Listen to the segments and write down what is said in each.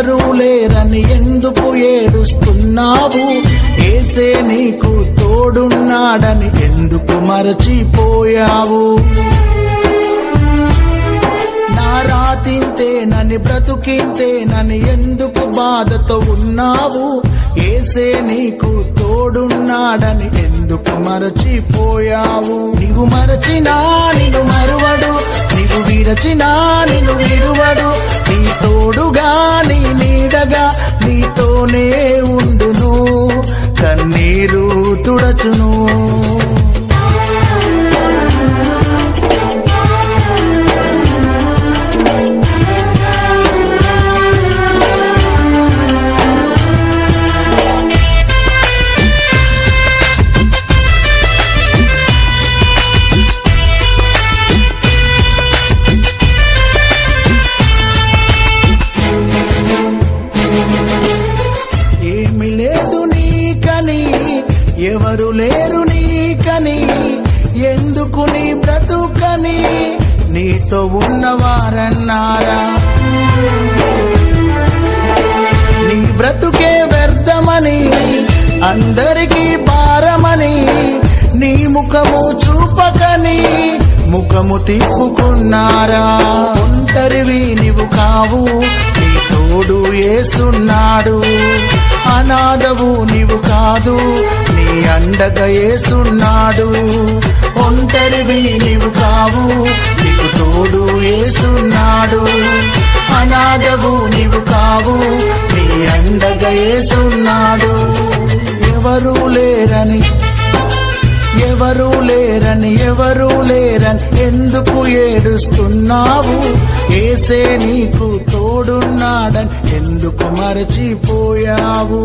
ఎవరూ లేరని ఎందుకు ఏడుస్తున్నావు? ఏసే నీకు తోడున్నాడని ఎందుకు మరచిపోయావు? నా రాతింతేనని బ్రతుకింతేనని ఎందుకు బాధతో ఉన్నావు? ఏసే నీకు తోడున్నాడని ఎందుకు మరచిపోయావు? నీవు మరచినా నిన్ను మరువడు నీవు విరచినా నిన్ను విడువడు. తోడుగా నీ నీడగా నీతోనే ఉండును. కన్నీరు తుడచును. ఎవరు లేరు నీకని ఎందుకు నీ బ్రతుకని? నీతో ఉన్నవారన్నారా? నీ బ్రతుకే వ్యర్థమని అందరికీ భారమని నీ ముఖము చూపకని ముఖము తిప్పుకున్నారా? ఒంటరివి నీవు కావు తోడు ఏసున్నాడు. అనాథవు నీవు కాదు నీ అండగా ఏసున్నాడు. ఒంటరివి నీవు కావు నీకు తోడు ఏసున్నాడు. అనాథవు నీవు కావు నీ అండగా ఏసున్నాడు. ఎవరు లేరని ఎవరు లేరని ఎవరు లేరని ఎందుకు ఏడుస్తున్నావు? ఏసే నీకు తోడున్నాడని ఎందుకు మరచిపోయావు?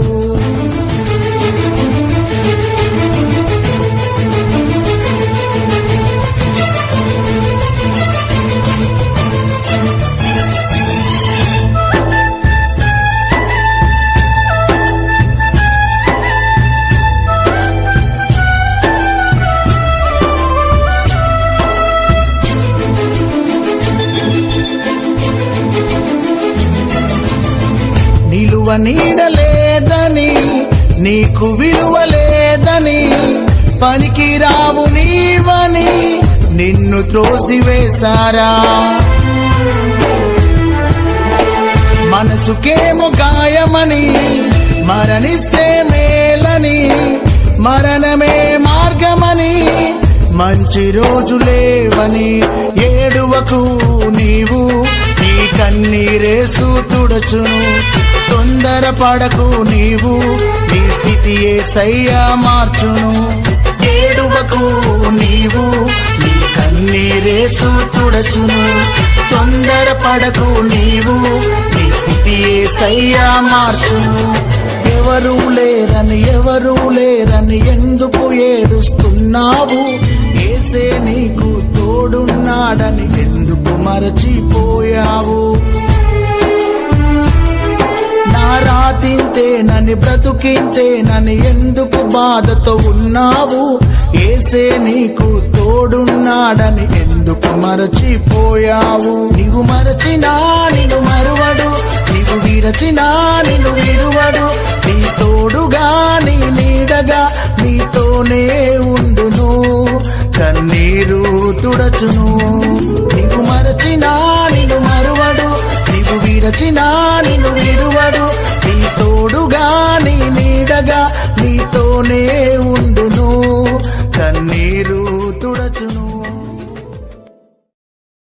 నీడలేదని నీకు విలువ లేదని పనికి రావు నీవని నిన్ను త్రోసివేశారా. మనసుకేమో గాయమని మరణిస్తే మేలని మరణమే మార్గమని మంచి రోజు లేవని ఏడువకు నీవు నీ కన్నీరేసు తుడచును తొందర పడకు నీవు. నీ స్థితి సయ్యా మార్చును. ఏడువకు నీవు. నీ కన్నీరేసు తుడచును తొందర పడకు నీవు. నీ స్థితి సయ్యా మార్చును. ఎవరు లేరని ఎవరు లేరని ఎందుకు ఏడుస్తున్నావు? ఏసే నీకు తోడున్నాడని ఎందుకు మరచిపోయావు? నన్ను బ్రతుకింతే నన్ను ఎందుకు బాధతో ఉన్నావు? ఏసే నీకు తోడున్నాడని ఎందుకు మరచిపోయావు? నీవు మరచినా నిన్ను మరువడు. నీవు విరచినా నిన్ను విడువడు. నీ తోడుగా నీ నీడగా నీతోనే ఉండును. కన్నీరు తుడచును. నీవు మరచినా నిన్ను మరువడు. నీవు విరచినా నిన్ను విడువడు. తోడుగా నీ నీడగా నీతోనే ఉండును. కన్నీరు